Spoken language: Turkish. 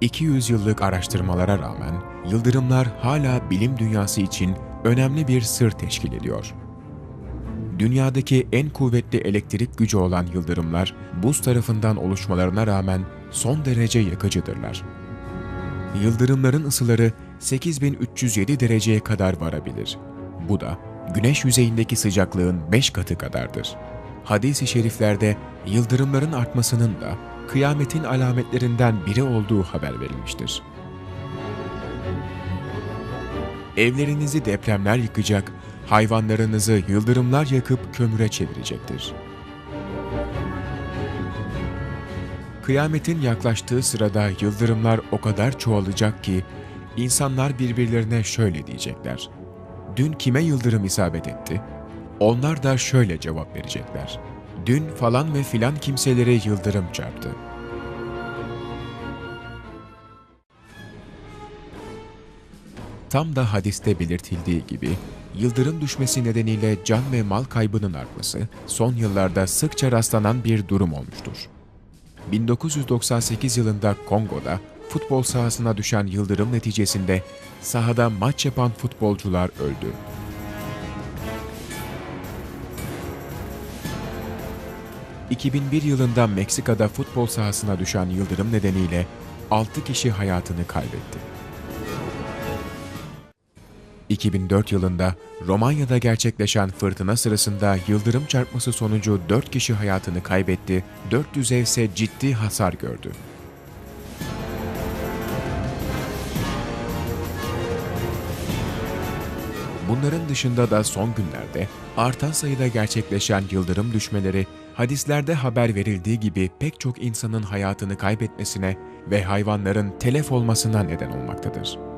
200 yıllık araştırmalara rağmen yıldırımlar hala bilim dünyası için önemli bir sır teşkil ediyor. Dünyadaki en kuvvetli elektrik gücü olan yıldırımlar buz tarafından oluşmalarına rağmen son derece yakıcıdırlar. Yıldırımların ısıları 8307 dereceye kadar varabilir. Bu da güneş yüzeyindeki sıcaklığın 5 katı kadardır. Hadis-i şeriflerde yıldırımların artmasının da kıyametin alametlerinden biri olduğu haber verilmiştir. Evlerinizi depremler yıkacak, hayvanlarınızı yıldırımlar yakıp kömüre çevirecektir. Kıyametin yaklaştığı sırada yıldırımlar o kadar çoğalacak ki insanlar birbirlerine şöyle diyecekler. Dün kime yıldırım isabet etti? Onlar da şöyle cevap verecekler. Dün falan ve filan kimselere yıldırım çarptı. Tam da hadiste belirtildiği gibi, yıldırım düşmesi nedeniyle can ve mal kaybının artması son yıllarda sıkça rastlanan bir durum olmuştur. 1998 yılında Kongo'da futbol sahasına düşen yıldırım neticesinde sahada maç yapan futbolcular öldü. ...2001 yılında Meksika'da futbol sahasına düşen yıldırım nedeniyle 6 kişi hayatını kaybetti. 2004 yılında Romanya'da gerçekleşen fırtına sırasında yıldırım çarpması sonucu 4 kişi hayatını kaybetti, 400 ev ise ciddi hasar gördü. Bunların dışında da son günlerde artan sayıda gerçekleşen yıldırım düşmeleri hadislerde haber verildiği gibi pek çok insanın hayatını kaybetmesine ve hayvanların telef olmasına neden olmaktadır.